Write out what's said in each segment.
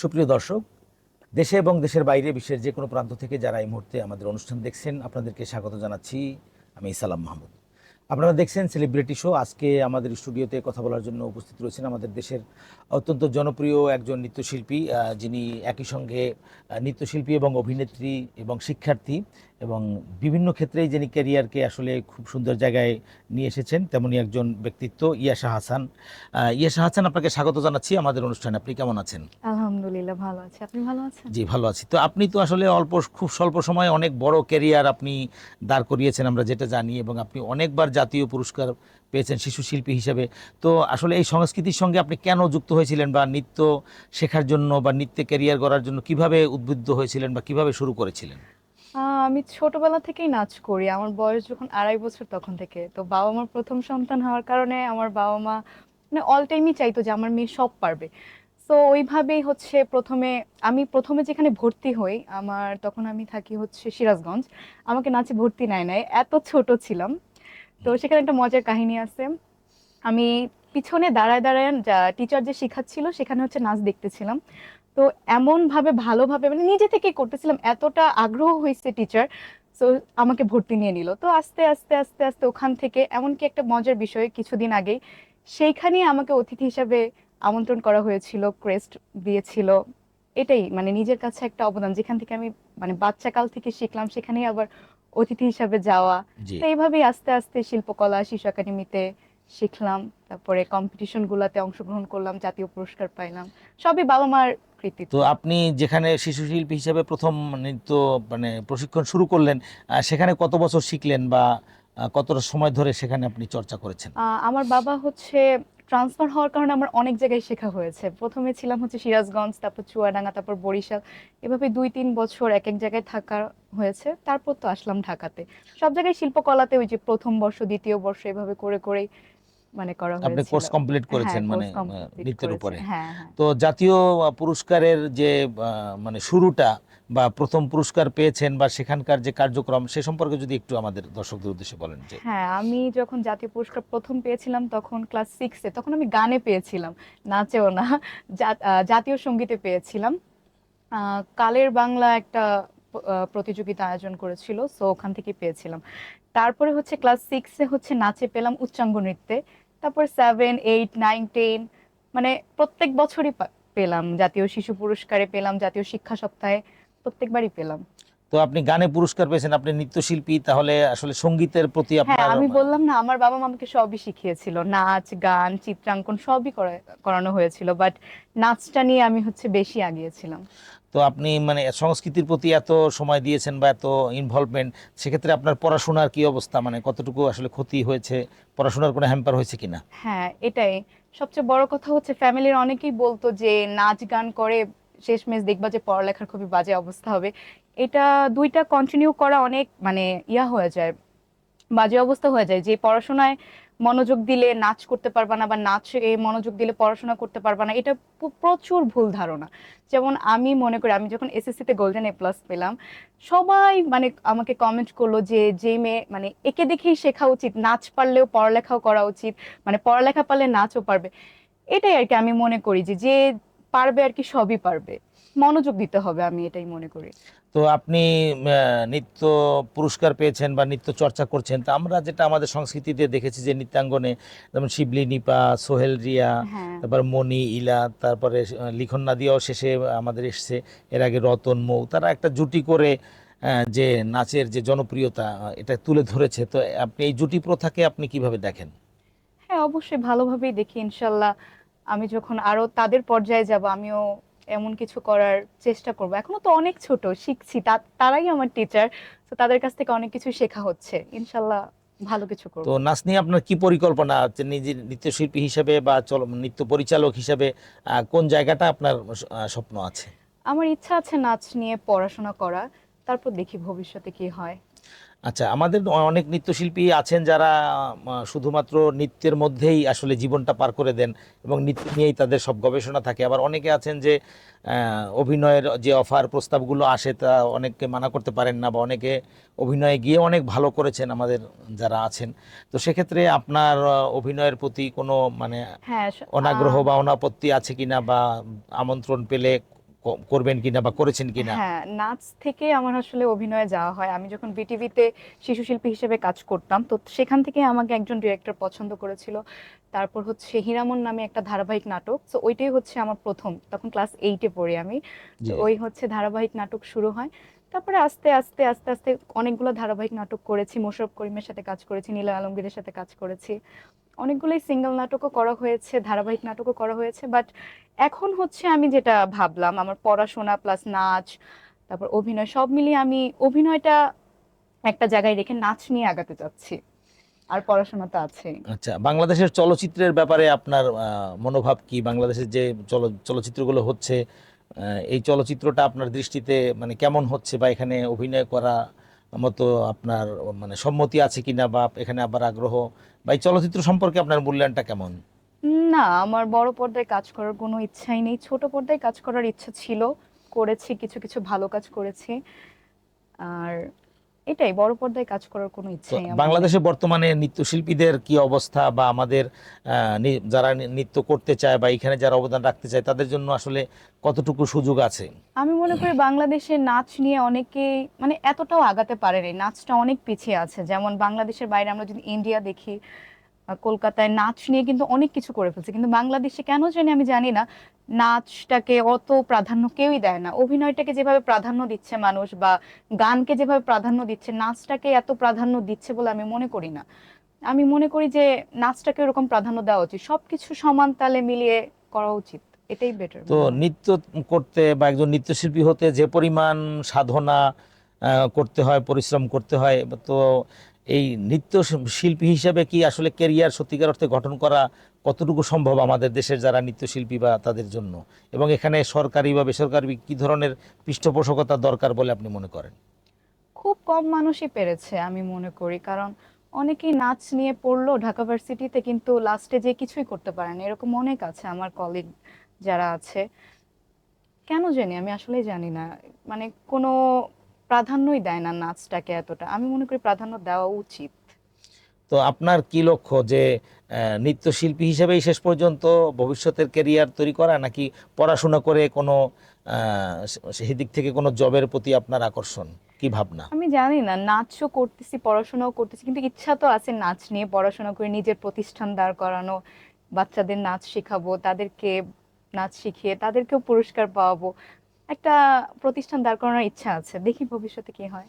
সুপ্রিয় দর্শক, দেশে এবং দেশের বাইরে বিশ্বের যে কোনো প্রান্ত থেকে যারা এই মুহূর্তে আমাদের অনুষ্ঠান দেখছেন, আপনাদেরকে স্বাগত জানাচ্ছি। আমি ইসালাম মাহমুদ। আপনারা দেখছেন সেলিব্রিটি শো আজকে আমাদের স্টুডিওতে কথা বলার জন্য উপস্থিত রয়েছেন আমাদের দেশের অত্যন্ত জনপ্রিয় একজন নৃত্যশিল্পী যিনি একই সঙ্গে নৃত্যশিল্পী এবং অভিনেত্রী এবং শিক্ষার্থী এবং বিভিন্ন ক্ষেত্রেই যিনি ক্যারিয়ারকে আসলে খুব সুন্দর জায়গায় নিয়ে এসেছেন তেমনই একজন ব্যক্তিত্ব ইয়াশা হাসান। ইয়াশা হাসান আপনাকে স্বাগত জানাচ্ছি আমাদের অনুষ্ঠানে। আপনি কেমন আছেন? আলহামদুলিল্লাহ ভালো আছি। আপনি ভালো আছেন? জি ভালো আছি। তো আপনি তো আসলে অল্প খুব স্বল্প সময়ে অনেক বড় ক্যারিয়ার আপনি দাঁড় করিয়েছেন আমরা যেটা জানি এবং আপনি অনেকবার জাতীয় পুরস্কার পেয়েছেন শিশু শিল্পী হিসেবে। তো আসলে এই সংস্কৃতির সঙ্গে আপনি কেন যুক্ত হয়েছিলেন বা নৃত্য শেখার জন্য বা নৃত্যে ক্যারিয়ার করার জন্য কীভাবে উদ্বুদ্ধ হয়েছিলেন বা কীভাবে শুরু করেছিলেন? আমি ছোটবেলা থেকেই নাচ করি। আমার বয়স যখন আড়াই বছর তখন থেকে। তো বাবা মার প্রথম সন্তান হওয়ার কারণে আমার বাবা মা মানে অল টাইমই চাইতো যে আমার মেয়ে সব পারবে। তো ওইভাবেই হচ্ছে প্রথমে আমি প্রথমে যেখানে ভর্তি হই, আমার তখন আমি থাকি হচ্ছে সিরাজগঞ্জ। আমাকে নাচে ভর্তি নেয় নাই। এত ছোট ছিলাম। তো সেখানে একটা মজার কাহিনী আছে। আমি পিছনে দাঁড়ায় দাঁড়ায় টিচার যে শেখাচ্ছিল, সেখানে হচ্ছে নাচ দেখতেছিলাম। তো এমন ভাবে ভালোভাবে মানে নিজে থেকেই করতেছিলাম, এতটা আগ্রহ হয়েছে টিচার তো আমাকে ভর্তি নিয়ে নিল। তো আস্তে আস্তে আস্তে আস্তে ওখান থেকে এমনকি একটা মজার বিষয় কিছুদিন আগেই, সেইখানেই আমাকে অতিথি হিসাবে আমন্ত্রণ করা হয়েছিল ক্রেস্ট দিয়েছিল। এটাই মানে নিজের কাছে একটা অবদান, যেখান থেকে আমি মানে বাচ্চাকাল থেকে শিখলাম, সেখানেই আবার অতিথি হিসাবে যাওয়া। তো এইভাবেই আস্তে আস্তে শিল্পকলা শিশু একাডেমিতে শিখলাম তারপরে কম্পিটিশন গুলাতে অংশগ্রহণ করলাম জাতীয় পুরস্কার পাইলাম। সবই বাবা মার কৃতিত্ব। তো আপনি যেখানে শিশু শিল্পী হিসেবে প্রথম নৃত্য মানে প্রশিক্ষণ শুরু করলেন সেখানে কত বছর শিখলেন বা কতটা সময় ধরে সেখানে আপনি চর্চা করেছেন? আমার বাবা হচ্ছে ট্রান্সফার হওয়ার কারণে আমার অনেক জায়গায় শেখা হয়েছে। প্রথমে ছিলাম হচ্ছে সিরাজগঞ্জ তারপর চুয়াডাঙ্গা তারপর বরিশাল। এভাবে দুই তিন বছর এক এক জায়গায় থাকা হয়েছে। তারপর তো আসলাম ঢাকাতে। সব জায়গায় শিল্পকলাতে ওই যে প্রথম বর্ষ দ্বিতীয় বর্ষ এভাবে করে করেই মানে করা আপনি কোর্স কমপ্লিট করেছেন হ্যাঁ, মানে নৃত্যের উপরে। হ্যাঁ হ্যাঁ। তো জাতীয় পুরস্কারের যে মানে শুরুটা বা প্রথম পুরস্কার পেয়েছেন বা সেখানকার যে কার্যক্রম, সে সম্পর্কে যদি একটু আমাদের দর্শকদের উদ্দেশ্যে বলেন যে। হ্যাঁ আমি যখন জাতীয় পুরস্কার প্রথম পেয়েছিলাম তখন ক্লাস সিক্সে তখন আমি গানে পেয়েছিলাম, নাচেও না জাতীয় সঙ্গীতে পেয়েছিলাম। কালের বাংলা একটা প্রতিযোগিতা আয়োজন করেছিল সো ওখান থেকে পেয়েছিলাম। তারপরে হচ্ছে ক্লাস সিক্সে হচ্ছে নাচে পেলাম উচ্চাঙ্গ নৃত্যে, তারপর সেভেন এইট নাইন টেন মানে প্রত্যেক বছরই পেলাম। জাতীয় শিশু পুরস্কারে পেলাম, জাতীয় শিক্ষা সপ্তাহে প্রত্যেকবারই পেলাম। তো আপনি গানে পুরস্কার পেয়েছেন আপনি নৃত্যশিল্পী তাহলে আসলে সঙ্গীতের প্রতি হ্যাঁ আপনার আমি বললাম না আমার বাবা মা আমাকে সবই শিখিয়েছিল। নাচ গান চিত্রাঙ্কন সবই করানো হয়েছিল বাট নাচটা নিয়ে আমি হচ্ছে বেশি আগিয়েছিলাম। তো আপনি মানে সংস্কৃতির প্রতি এত সময় দিয়েছেন বা এত ইনভলভমেন্ট সেক্ষেত্রে আপনার পড়াশোনার কি অবস্থা? মানে কতটুকু আসলে ক্ষতি হয়েছে? পড়াশোনার কোনো হ্যাম্পার হয়েছে কিনা? হ্যাঁ এটাই। সবচেয়ে বড় কথা হচ্ছে ফ্যামিলির অনেকেই বলতো যে নাচ গান করে শেষমেশ দেখবা যে পড়ালেখার খুবই বাজে অবস্থা হবে। এটা দুইটা কন্টিনিউ করা অনেক মানে ইয়া হয়ে যায়, বাজে অবস্থা হয়ে যায়। যে পড়াশোনায় মনোযোগ দিলে নাচ করতে পারবা না বা নাচে মনোযোগ দিলে পড়াশোনা করতে পারবা না, এটা প্রচুর ভুল ধারণা। যেমন আমি মনে করি, আমি যখন এসএসসিতে গোল্ডেন এ প্লাস পেলাম, সবাই মানে আমাকে কমেন্ট করল যে যে মেয়ে মানে একে দেখেই শেখা উচিত, নাচ পারলেও পড়ালেখাও করা উচিত মানে পড়ালেখা পারলে নাচও পারবে। এটাই আর কি আমি মনে করি যে যে পারবে আর কি সবই পারবে। মনোযোগ দিতে হবে আমি এটাই মনে করি। তো আপনি নৃত্য পুরস্কার পেয়েছেন বা নৃত্য চর্চা করছেন তা আমরা যেটা আমাদের সংস্কৃতিতে দেখেছি যে নৃত্যাঙ্গনে যেমন শিবলি নিপা সোহেল রিয়া হ্যাঁ। তারপর মণি ইলা তারপরে লিখন নাদিয়াও শেষে আমাদের এসছে এর আগে রতন মৌ তারা একটা জুটি করে যে নাচের যে জনপ্রিয়তা এটা তুলে ধরেছে তো আপনি এই জুটি প্রথাকে আপনি কীভাবে দেখেন? হ্যাঁ অবশ্যই ভালোভাবেই দেখি ইনশাল্লাহ। আমি যখন আরও তাদের পর্যায়ে যাব আমিও এমন কিছু করার চেষ্টা করব। এখনও তো অনেক ছোট শিখছি। তারাই আমার টিচার তো তাদের কাছ থেকে অনেক কিছু শেখা হচ্ছে। ইনশাল্লাহ ভালো কিছু করব। তো নাচ নিয়ে আপনার কি পরিকল্পনা? আছে নিজের নৃত্যশিল্পী হিসেবে বা চল নৃত্য পরিচালক হিসেবে কোন জায়গাটা আপনার স্বপ্ন আছে? আমার ইচ্ছা আছে নাচ নিয়ে পড়াশোনা করা। তারপর দেখি ভবিষ্যতে কি হয়। আচ্ছা আমাদের অনেক নৃত্যশিল্পী আছেন যারা শুধুমাত্র নৃত্যের মধ্যেই আসলে জীবনটা পার করে দেন এবং নৃত্য নিয়েই তাদের সব গবেষণা থাকে। আবার অনেকে আছেন যে অভিনয়ের যে অফার প্রস্তাবগুলো আসে তা অনেককে মানা করতে পারেন না বা অনেকে অভিনয়ে গিয়ে অনেক ভালো করেছেন আমাদের যারা আছেন। তো সেক্ষেত্রে আপনার অভিনয়ের প্রতি কোনো মানে হ্যাঁ অনাগ্রহ বা অনাপত্তি আছে কিনা বা আমন্ত্রণ পেলে করবেন কিনা বা করেছেন কিনা? হ্যাঁ নাচ থেকে আমার আসলে অভিনয়ে যাওয়া হয়। আমি যখন বিটিভিতে শিশু শিল্পী হিসেবে কাজ করতাম তো সেখান থেকে আমাকে একজন ডিরেক্টর পছন্দ করেছিল। তারপর হচ্ছে হীরামন নামে একটা ধারাবাহিক নাটক। তো ওইটাই হচ্ছে আমার প্রথম। তখন ক্লাস এইটে পড়ি আমি। তো ওই হচ্ছে ধারাবাহিক নাটক শুরু হয়। তারপরে আস্তে আস্তে আস্তে আস্তে অনেকগুলো ধারাবাহিক নাটক করেছি। মোশারফ করিমের সাথে কাজ করেছি নীলা আলমগীরের সাথে কাজ করেছি। অনেকগুলোই সিঙ্গেল নাটকও করা হয়েছে, ধারাবাহিক নাটকও করা হয়েছে বাট এখন হচ্ছে আমি যেটা ভাবলাম, আমার পড়াশোনা প্লাস নাচ, তারপর অভিনয়, সব মিলিয়ে আমি অভিনয়টা একটা জায়গায় রেখে নাচ নিয়ে আগাতে চাচ্ছি, আর পড়াশোনা তো আছে আচ্ছা বাংলাদেশের চলচ্চিত্রের ব্যাপারে আপনার মনোভাব কি? বাংলাদেশের যে চল- চলচ্চিত্রগুলো হচ্ছে এই চলচ্চিত্রটা আপনার দৃষ্টিতে মানে কেমন হচ্ছে বা এখানে অভিনয় করা মতো আপনার মানে সম্মতি আছে কিনা বা এখানে আবার আগ্রহ, বা এই চলচ্চিত্র সম্পর্কে আপনার মূল্যায়নটা কেমন? না, আমার বড় পর্দায় কাজ করার কোনো ইচ্ছাই নেই। ছোট পর্দায় কাজ করার ইচ্ছা ছিল, করেছি, কিছু কিছু ভালো কাজ করেছি। আর এটাই বড় পর্দায় কাজ করার কোনো ইচ্ছে নেই। বাংলাদেশে বর্তমানে নৃত্যশিল্পীদের কি অবস্থা বা আমাদের যারা নৃত্য করতে চায় বা এখানে যারা অবদান রাখতে চায় তাদের জন্য আসলে কতটুকু সুযোগ আছে আমি মনে করি বাংলাদেশে নাচ নিয়ে অনেকে মানে এতটাও আগাতে পারেনি নাচটা অনেক পিছিয়ে আছে যেমন বাংলাদেশের বাইরে আমরা যদি ইন্ডিয়া দেখি কলকাতায় নাচ নিয়ে কিন্তু অনেক কিছু করে ফেলছে। কিন্তু বাংলাদেশে কেন জানি আমি জানি না নাচটাকে অত প্রাধান্য কেউই দেয় না। অভিনয়টাকে যেভাবে প্রাধান্য দিচ্ছে মানুষ বা গানকে যেভাবে প্রাধান্য দিচ্ছে নাচটাকে এত প্রাধান্য দিচ্ছে বলে আমি মনে করি না। আমি মনে করি যে নাচটাকে এরকম প্রাধান্য দেওয়া উচিত। সবকিছু সমান তালে মিলিয়ে করা উচিত। এটাই বেটার তো নৃত্য করতে বা একজন নৃত্যশিল্পী হতে যে পরিমাণ সাধনা করতে হয় পরিশ্রম করতে হয় তো এই নৃত্য শিল্পী হিসাবে কি আসলে কেরিয়ার সত্যিকার অর্থে গঠন করা কতটুকু সম্ভব আমাদের দেশের যারা নৃত্যশিল্পী বা তাদের জন্য? এবং এখানে সরকারি বা বেসরকারি কি ধরনের পৃষ্ঠপোষকতা দরকার বলে আপনি মনে করেন? খুব কম মানুষই পেরেছে আমি মনে করি। কারণ অনেকেই নাচ নিয়ে পড়ল ঢাকা ভার্সিটিতে কিন্তু লাস্টে যে কিছুই করতে পারেন। এরকম অনেক আছে আমার কলিগ যারা আছে। কেন জানি, আমি আসলেই জানি না। মানে কোনো প্রাধান্যই দেয় না নাচটাকে এতটা। আমি মনে করি প্রাধান্য দেওয়া উচিত। তো আপনার কি লক্ষ্য যে নৃত্যশিল্পী হিসেবেই শেষ পর্যন্ত ভবিষ্যতের কেরিয়ার তৈরি করা নাকি পড়াশোনা করে কোনো সেই দিক থেকে কোনো জবের প্রতি আপনার আকর্ষণ? কি ভাবনা? আমি জানি না নাচও করতেছি পড়াশোনাও করতেছি কিন্তু ইচ্ছা তো আছে নাচ নিয়ে পড়াশোনা করে নিজের প্রতিষ্ঠান দাঁড় করানো বাচ্চাদের নাচ শেখাবো তাদেরকে নাচ শিখিয়ে তাদেরকেও পুরস্কার পাওয়াবো। একটা প্রতিষ্ঠান দাঁড় করানোর ইচ্ছা আছে। দেখি ভবিষ্যতে কি হয়।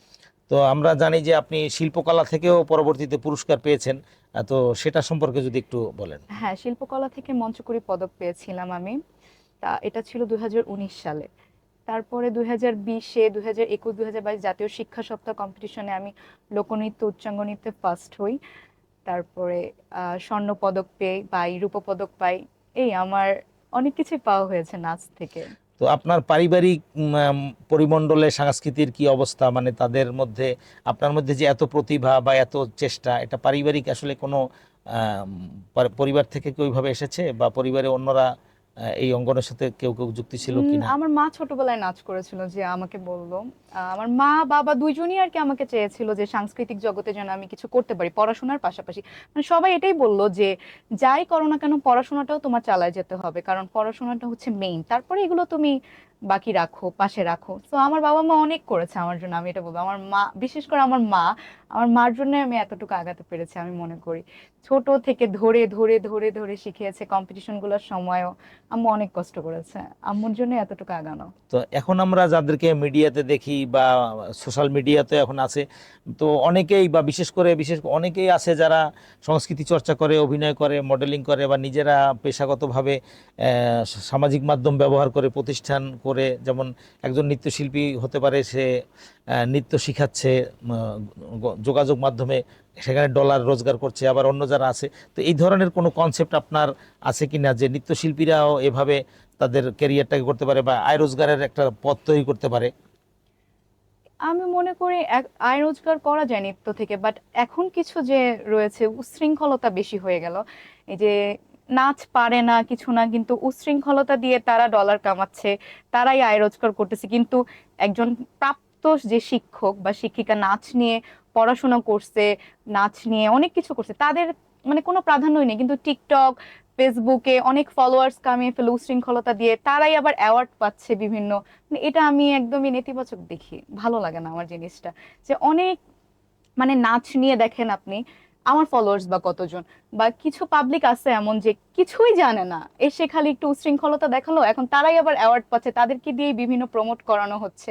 তো আমরা জানি যে আপনি শিল্পকলা থেকেও পরবর্তীতে পুরস্কার পেয়েছেন। তো সেটা সম্পর্কে যদি একটু বলেন। হ্যাঁ শিল্পকলা থেকে মঞ্চকুরি পদক পেয়েছিলাম আমি। তা এটা ছিল দু হাজার উনিশ সালে। তারপরে দুই হাজার বিশে দুই হাজার একুশ দুই হাজার বাইশ জাতীয় শিক্ষা সপ্তাহ কম্পিটিশনে আমি লোকনৃত্য উচ্চাঙ্গ নৃত্যে ফার্স্ট হই। তারপরে স্বর্ণ পদক পেয়ে পাই রূপো পদক পাই। এই আমার অনেক কিছুই পাওয়া হয়েছে নাচ থেকে। তো আপনার পারিবারিক পরিমণ্ডলে সংস্কৃতির কি অবস্থা? মানে তাদের মধ্যে, আপনার মধ্যে যে এত প্রতিভা বা এত চেষ্টা, এটা পারিবারিক আসলে কোনো পরিবার থেকে কি ওইভাবে এসেছে? বা পরিবারে অন্যরা এই অঙ্গনের সাথে কেউ কেউ যুক্তি ছিল কি কিনা? আমার মা ছোটবেলায় নাচ করেছিল যে আমাকে বলল। আহ, আমার মা বাবা দুইজনই আর কি আমাকে চেয়েছিল যে সাংস্কৃতিক জগতে যেন আমি কিছু করতে পারি পড়াশোনার পাশাপাশি। মানে সবাই এটাই বলল যে যাই করো না কেন পড়াশোনাটাও তোমার চালায় যেতে হবে কারণ পড়াশোনাটা হচ্ছে মেইন তারপরে এগুলো তুমি বাকি রাখো, পাশে রাখো। তো আমার বাবা মা অনেক করেছে আমার জন্য, আমি এটা বলব। আমার মা, বিশেষ করে আমার মা, আমার মার জন্য আমি এতটুকু আগাতে পেরেছি, আমি মনে করি। ছোট থেকে ধরে ধরে ধরে ধরে শিখিয়েছে কম্পিটিশনগুলোর সময়ও আম্মু অনেক কষ্ট করেছে। আম্মুর জন্য এতটুকু আগানো। তো এখন আমরা যাদেরকে মিডিয়াতে দেখি বা সোশ্যাল মিডিয়াতে এখন আছে, তো অনেকেই বা বিশেষ করে, বিশেষ অনেকেই আছে যারা সংস্কৃতি চর্চা করে, অভিনয় করে মডেলিং করে বা নিজেরা পেশাগতভাবে সামাজিক মাধ্যম ব্যবহার করে, প্রতিষ্ঠান করে, যেমন একজন নৃত্যশিল্পী হতে পারে, সে নৃত্য শিখাচ্ছে যোগাযোগ মাধ্যমে, সেখানে ডলার রোজগার করছে, আবার অন্য যারা আছে। তো এই ধরনের কোনো কনসেপ্ট আপনার আছে কি না, যে নৃত্যশিল্পীরাও এভাবে তাদের ক্যারিয়ারটাকে করতে পারে বা আয় রোজগারের একটা পথ তৈরি করতে পারে? আমি মনে করি আয় রোজগার করা যায় নৃত্য থেকে বাট এখন কিছু যে রয়েছে উশৃঙ্খলতা বেশি হয়ে গেল। এই যে নাচ পারে না, কিছু না, কিন্তু উচ্ছৃঙ্খলতা দিয়ে তারা ডলার কামাচ্ছে, তারাই আয় রোজগার করতেছে। কিন্তু একজন প্রাপ্ত যে শিক্ষক বা শিক্ষিকা নাচ নিয়ে পড়াশোনা করছে, নাচ নিয়ে অনেক কিছু করছে, তাদের মানে কোনো প্রাধান্যই নেই। কিন্তু টিকটক ফেসবুকে অনেক ফলোয়ার্স কামিয়ে ফেলে উশৃঙ্খলতা দিয়ে তারাই আবার অ্যাওয়ার্ড পাচ্ছে বিভিন্ন। মানে এটা আমি একদমই নেতিবাচক দেখি, ভালো লাগে না আমার জিনিসটা। যে অনেক মানে নাচ নিয়ে দেখেন আপনি আমার ফলোয়ার্স বা কতজন? বা কিছু পাবলিক আছে এমন যে কিছুই জানে না। এসে খালি একটু উশৃঙ্খলতা দেখাল এখন তারাই আবার অ্যাওয়ার্ড পাচ্ছে তাদেরকে দিয়ে বিভিন্ন প্রমোট করানো হচ্ছে।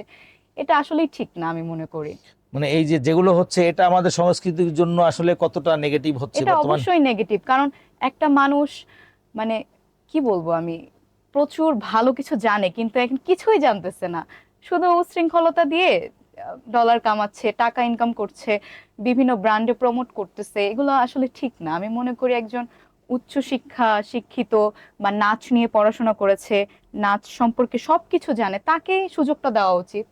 এটা আসলেই ঠিক না আমি মনে করি। মানে এই যে যেগুলো হচ্ছে এটা আমাদের সংস্কৃতির জন্য আসলে কতটা নেগেটিভ হচ্ছে এটা অবশ্যই নেগেটিভ কারণ একটা মানুষ মানে কি বলব আমি প্রচুর ভালো কিছু জানে কিন্তু এখন কিছুই জানতেছে না। শুধু উশৃঙ্খলতা দিয়ে ডলার কামাচ্ছে, টাকা ইনকাম করছে, বিভিন্ন ব্র্যান্ডে প্রমোট করতেছে, এগুলো আসলে ঠিক না। আমি মনে করি একজন উচ্চ শিক্ষা, শিক্ষিত বা নাচ নিয়ে পড়াশোনা করেছে, নাচ সম্পর্কে সব কিছু জানে তাকে সুযোগটা দেওয়া উচিত।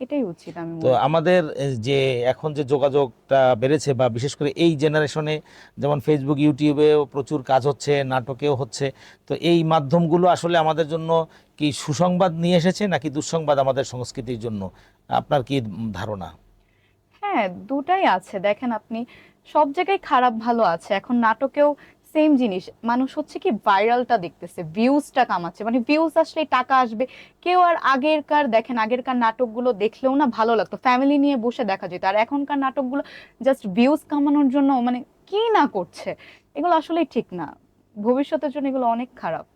এটাই উচিত আমি তো আমাদের যে এখন যে যোগাযোগটা বেড়েছে বা বিশেষ করে এই জেনারেশনে যেমন ফেসবুক ইউটিউবেও প্রচুর কাজ হচ্ছে নাটকেও হচ্ছে তো এই মাধ্যমগুলো আসলে আমাদের জন্য কি সুসংবাদ নিয়ে এসেছে নাকি দুঃসংবাদ আমাদের সংস্কৃতির জন্য? আপনার কি ধারণা? হ্যাঁ দুটাই আছে। দেখেন আপনি সব জায়গায় খারাপ ভালো আছে। এখন নাটকেও সেম জিনিস। মানুষ হচ্ছে কি ভাইরালটা দেখতেছে ভিউজটা কামাচ্ছে। মানে ভিউজ আসলে টাকা আসবে। কেউ আর আগেরকার, দেখেন আগেরকার নাটকগুলো দেখলেও না ভালো লাগতো। ফ্যামিলি নিয়ে বসে দেখা যেত। আর এখনকার নাটকগুলো জাস্ট ভিউজ কামানোর জন্য মানে কি না করছে? এগুলো আসলেই ঠিক না। ভবিষ্যতের জন্য এগুলো অনেক খারাপ।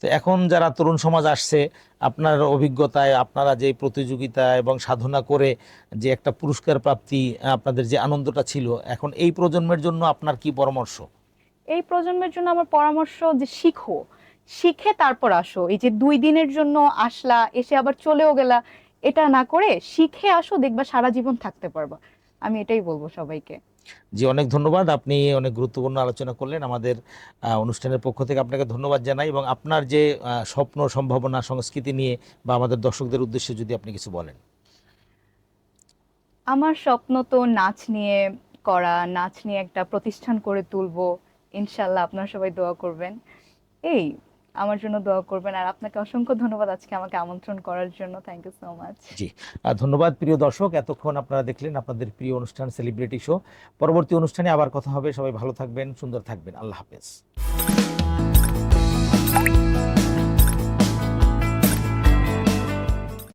তো এখন যারা তরুণ সমাজ আসছে, আপনার অভিজ্ঞতায় আপনারা যে প্রতিযোগিতা এবং সাধনা করে যে একটা পুরস্কার প্রাপ্তি, আপনাদের যে আনন্দটা ছিল, এখন এই প্রজন্মের জন্য আপনার কি পরামর্শ? এই প্রজন্মের জন্য আমার পরামর্শ যে শিখো। শিখে তারপর আসো। এই যে দুই দিনের জন্য আসলা এসে আবার চলেও গেলা এটা না করে শিখে আসো দেখবা সারা জীবন থাকতে পারবা। আমি এটাই বলব সবাইকে। জি অনেক ধন্যবাদ। আপনি অনেক গুরুত্বপূর্ণ আলোচনা করলেন। আমাদের অনুষ্ঠানের পক্ষ থেকে আপনাকে ধন্যবাদ জানাই এবং আপনার যে স্বপ্ন সম্ভাবনা সংস্কৃতি নিয়ে বা আমাদের দর্শকদের উদ্দেশ্যে যদি আপনি কিছু বলেন। আমার স্বপ্ন তো নাচ নিয়ে করা নাচ নিয়ে একটা প্রতিষ্ঠান করে তুলবো। ইনশাল্লাহ আপনারা সবাই দোয়া করবেন। এই, আমার জন্য দোয়া করবেন আর আপনাকে অসংখ্য ধন্যবাদ আজকে আমাকে আমন্ত্রণ করার জন্য। Thank you so much ji ধন্যবাদ প্রিয় দর্শক, এতক্ষণ আপনারা দেখলেন আপনাদের প্রিয় অনুষ্ঠান সেলিব্রিটি শো পরবর্তী অনুষ্ঠানে আবার কথা হবে, সবাই ভালো থাকবেন, সুন্দর থাকবেন, আল্লাহ হাফেজ।